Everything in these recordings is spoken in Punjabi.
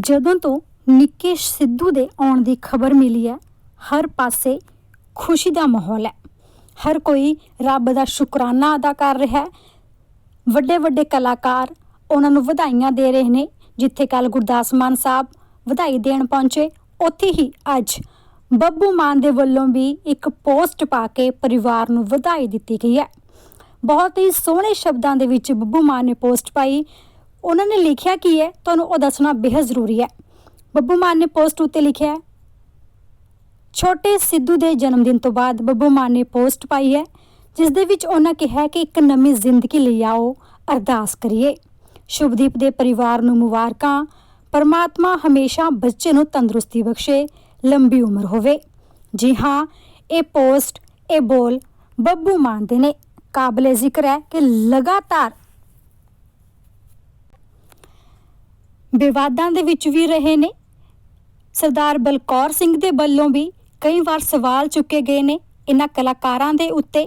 ਜਦੋਂ ਤੋਂ ਨਿੱਕੇ ਸਿੱਧੂ ਦੇ ਆਉਣ ਦੀ ਖਬਰ ਮਿਲੀ ਹੈ, ਹਰ ਪਾਸੇ ਖੁਸ਼ੀ ਦਾ ਮਾਹੌਲ ਹੈ। ਹਰ ਕੋਈ ਰੱਬ ਦਾ ਸ਼ੁਕਰਾਨਾ ਅਦਾ ਕਰ ਰਿਹਾ ਹੈ। ਵੱਡੇ ਵੱਡੇ ਕਲਾਕਾਰ ਉਹਨਾਂ ਨੂੰ ਵਧਾਈਆਂ ਦੇ ਰਹੇ ਨੇ, ਜਿੱਥੇ ਕੱਲ ਗੁਰਦਾਸ ਮਾਨ ਸਾਹਿਬ ਵਧਾਈ ਦੇਣ ਪਹੁੰਚੇ, ਉੱਥੇ ਹੀ ਅੱਜ ਬੱਬੂ ਮਾਨ ਦੇ ਵੱਲੋਂ ਵੀ ਇੱਕ ਪੋਸਟ ਪਾ ਕੇ ਪਰਿਵਾਰ ਨੂੰ ਵਧਾਈ ਦਿੱਤੀ ਗਈ ਹੈ। ਬਹੁਤ ਹੀ ਸੋਹਣੇ ਸ਼ਬਦਾਂ ਦੇ ਵਿੱਚ ਬੱਬੂ ਮਾਨ ਨੇ ਪੋਸਟ ਪਾਈ। ਉਹਨਾਂ ਨੇ ਲਿਖਿਆ ਕੀ ਹੈ? ਤੁਹਾਨੂੰ ਉਹ ਦੱਸਣਾ ਬੇਹੱਦ ਜ਼ਰੂਰੀ ਹੈ। ਬੱਬੂ ਮਾਨ ਨੇ ਪੋਸਟ ਉੱਤੇ ਲਿਖਿਆ ਹੈ, ਛੋਟੇ ਸਿੱਧੂ ਦੇ ਜਨਮ ਦਿਨ ਤੋਂ ਬਾਅਦ ਬੱਬੂ ਮਾਨ ਨੇ ਪੋਸਟ ਪਾਈ ਹੈ, ਜਿਸ ਦੇ ਵਿੱਚ ਉਹਨਾਂ ਕਿਹਾ ਕਿ ਇੱਕ ਨਵੀਂ ਜ਼ਿੰਦਗੀ ਲਈ ਆਓ, ਅਰਦਾਸ ਕਰੀਏ। ਸ਼ੁਭਦੀਪ ਦੇ ਪਰਿਵਾਰ ਨੂੰ ਮੁਬਾਰਕਾਂ, ਪਰਮਾਤਮਾ ਹਮੇਸ਼ਾ ਬੱਚੇ ਨੂੰ ਤੰਦਰੁਸਤੀ ਬਖਸ਼ੇ, ਲੰਬੀ ਉਮਰ ਹੋਵੇ। ਜੀ ਹਾਂ, ਇਹ ਪੋਸਟ, ਇਹ ਬੋਲ ਬੱਬੂ ਮਾਨ ਦੇ ਨੇ। ਕਾਬਲੇ ਜ਼ਿਕਰ ਹੈ ਕਿ ਲਗਾਤਾਰ ਵਿਵਾਦਾਂ ਦੇ ਵਿੱਚ ਵੀ ਰਹੇ ਨੇ। ਸਰਦਾਰ ਬਲਕੌਰ ਸਿੰਘ ਦੇ ਵੱਲੋਂ ਵੀ ਕਈ ਵਾਰ ਸਵਾਲ ਚੁੱਕੇ ਗਏ ਨੇ ਇਹਨਾਂ ਕਲਾਕਾਰਾਂ ਦੇ ਉੱਤੇ।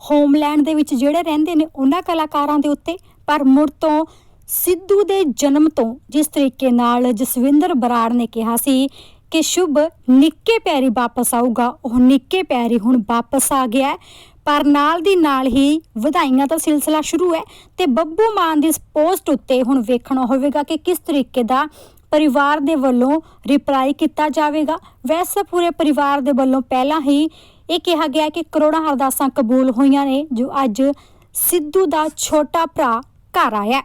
ਹੋਮਲੈਂਡ ਦੇ ਵਿੱਚ ਜਿਹੜੇ ਰਹਿੰਦੇ ਨੇ ਉਹਨਾਂ ਕਲਾਕਾਰਾਂ ਦੇ ਉੱਤੇ। ਪਰ ਮੁੜ ਤੋਂ ਸਿੱਧੂ ਦੇ ਜਨਮ ਤੋਂ ਜਿਸ ਤਰੀਕੇ ਨਾਲ ਜਸਵਿੰਦਰ ਬਰਾੜ ਨੇ ਕਿਹਾ ਸੀ ਕਿ ਸ਼ੁਭ ਨਿੱਕੇ ਪੈਰੀ ਵਾਪਸ ਆਊਗਾ। ਉਹ ਨਿੱਕੇ ਪੈਰੀ ਹੁਣ ਵਾਪਸ ਆ ਗਿਆ ਹੈ। ਪਰ ਨਾਲ ਦੀ ਨਾਲ ਹੀ ਵਧਾਈਆਂ ਦਾ ਸਿਲਸਿਲਾ ਸ਼ੁਰੂ ਹੈ ਤੇ ਬੱਬੂ ਮਾਨ ਦੀ ਇਸ ਪੋਸਟ ਉੱਤੇ ਹੁਣ ਵੇਖਣਾ ਹੋਵੇਗਾ ਕਿ ਕਿਸ ਤਰੀਕੇ ਦਾ ਪਰਿਵਾਰ ਦੇ ਵੱਲੋਂ ਰਿਪਲਾਈ ਕੀਤਾ ਜਾਵੇਗਾ। ਵੈਸੇ ਪੂਰੇ ਪਰਿਵਾਰ ਦੇ ਵੱਲੋਂ ਪਹਿਲਾਂ ਹੀ ਇਹ ਕਿਹਾ ਗਿਆ ਕਿ ਕਰੋੜਾਂ ਅਰਦਾਸਾਂ ਕਬੂਲ ਹੋਈਆਂ ਨੇ, ਜੋ ਅੱਜ ਸਿੱਧੂ ਦਾ ਛੋਟਾ ਭਰਾ ਘਰ ਆਇਆ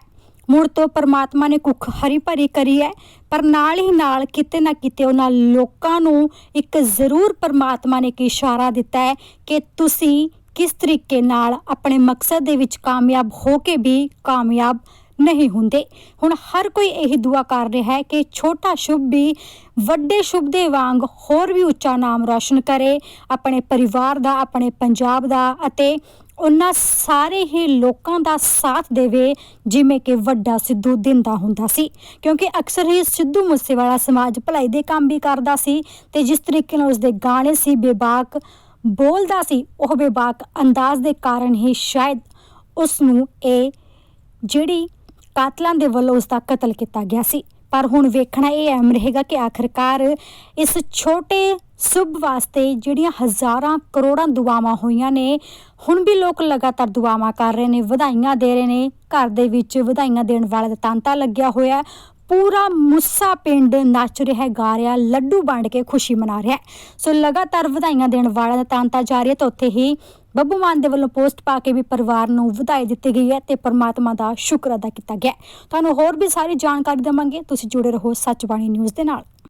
ਮੁੜ ਤੋਂ ਪਰਮਾਤਮਾ ਨੇ ਕੁੱਖ ਹਰੀ ਭਰੀ ਕਰੀ ਹੈ, ਪਰ ਨਾਲ ਹੀ ਨਾਲ ਕਿਤੇ ਨਾ ਕਿਤੇ ਉਹਨਾਂ ਲੋਕਾਂ ਨੂੰ ਇੱਕ ਜ਼ਰੂਰ ਪਰਮਾਤਮਾ ਨੇ ਇੱਕ ਇਸ਼ਾਰਾ ਦਿੱਤਾ ਹੈ ਕਿ ਤੁਸੀਂ ਕਿਸ ਤਰੀਕੇ ਨਾਲ ਆਪਣੇ ਮਕਸਦ ਦੇ ਵਿੱਚ ਕਾਮਯਾਬ ਹੋ ਕੇ ਵੀ ਕਾਮਯਾਬ ਨਹੀਂ ਹੁੰਦੇ। ਹੁਣ ਹਰ ਕੋਈ ਇਹੀ ਦੁਆ ਕਰ ਰਿਹਾ ਹੈ ਕਿ ਛੋਟਾ ਸ਼ੁਭ ਵੀ ਵੱਡੇ ਸ਼ੁਭ ਦੇ ਵਾਂਗ ਹੋਰ ਵੀ ਉੱਚਾ ਨਾਮ ਰੌਸ਼ਨ ਕਰੇ, ਆਪਣੇ ਪਰਿਵਾਰ ਦਾ, ਆਪਣੇ ਪੰਜਾਬ ਦਾ ਅਤੇ ਉਹਨਾਂ ਸਾਰੇ ਹੀ ਲੋਕਾਂ ਦਾ ਸਾਥ ਦੇਵੇ, ਜਿਵੇਂ ਕਿ ਵੱਡਾ ਸਿੱਧੂ ਦਿੰਦਾ ਹੁੰਦਾ ਸੀ। ਕਿਉਂਕਿ ਅਕਸਰ ਹੀ ਸਿੱਧੂ ਮੂਸੇਵਾਲਾ ਸਮਾਜ ਭਲਾਈ ਦੇ ਕੰਮ ਵੀ ਕਰਦਾ ਸੀ ਤੇ ਜਿਸ ਤਰੀਕੇ ਨਾਲ ਉਸਦੇ ਗਾਣੇ ਸੀ ਬੇਬਾਕ, ਬੋਲਦਾ ਸੀ, ਉਹ ਬੇਬਾਕ ਅੰਦਾਜ਼ ਦੇ ਕਾਰਨ ਹੀ ਸ਼ਾਇਦ ਉਸ ਨੂੰ ਇਹ ਜਿਹੜੀ ਕਾਤਲਾਂ ਦੇ ਵੱਲੋਂ ਉਸ ਦਾ ਕਤਲ ਕੀਤਾ ਗਿਆ ਸੀ। ਪਰ ਹੁਣ ਵੇਖਣਾ ਇਹ ਅਹਿਮ ਰਹੇਗਾ ਕਿ ਆਖਰਕਾਰ ਇਸ ਛੋਟੇ ਸੁਭ ਵਾਸਤੇ ਜਿਹੜੀਆਂ ਹਜ਼ਾਰਾਂ ਕਰੋੜਾਂ ਦੁਆਵਾਂ ਹੋਈਆਂ ਨੇ, ਹੁਣ ਵੀ ਲੋਕ ਲਗਾਤਾਰ ਦੁਆਵਾਂ ਕਰ ਰਹੇ ਨੇ, ਵਧਾਈਆਂ ਦੇ ਰਹੇ ਨੇ, ਘਰ ਦੇ ਵਿੱਚ ਵਧਾਈਆਂ ਦੇਣ ਵਾਲੇ ਦਾ ਤਾਂਤਾ ਲੱਗਿਆ ਹੋਇਆ ਪੂਰਾ ਮੁੱਸਾ ਪਿੰਡ ਨੱਚ ਰਿਹਾ ਗਾ ਰਿਹਾ ਲੱਡੂ ਵੰਡ ਕੇ ਖੁਸ਼ੀ ਮਨਾ ਰਿਹਾ ਸੋ ਲਗਾਤਾਰ ਵਧਾਈਆਂ ਦੇਣ ਵਾਲਿਆਂ ਦਾ ਤਾਂਤਾ ਜਾ ਰਿਹਾ ਤਾਂ ਉੱਥੇ ਹੀ ਬੱਬੂ ਮਾਨ ਦੇ ਵੱਲੋਂ ਪੋਸਟ ਪਾ ਕੇ ਵੀ ਪਰਿਵਾਰ ਨੂੰ ਵਧਾਈ ਦਿੱਤੀ ਗਈ ਹੈ ਤੇ ਪਰਮਾਤਮਾ ਦਾ ਸ਼ੁਕਰ ਅਦਾ ਕੀਤਾ ਗਿਆ ਤੁਹਾਨੂੰ ਹੋਰ ਵੀ ਸਾਰੀ ਜਾਣਕਾਰੀ ਦੇਵਾਂਗੇ। ਤੁਸੀਂ ਜੁੜੇ ਰਹੋ ਸੱਚ ਬਾਣੀ ਨਿਊਜ਼ ਦੇ ਨਾਲ।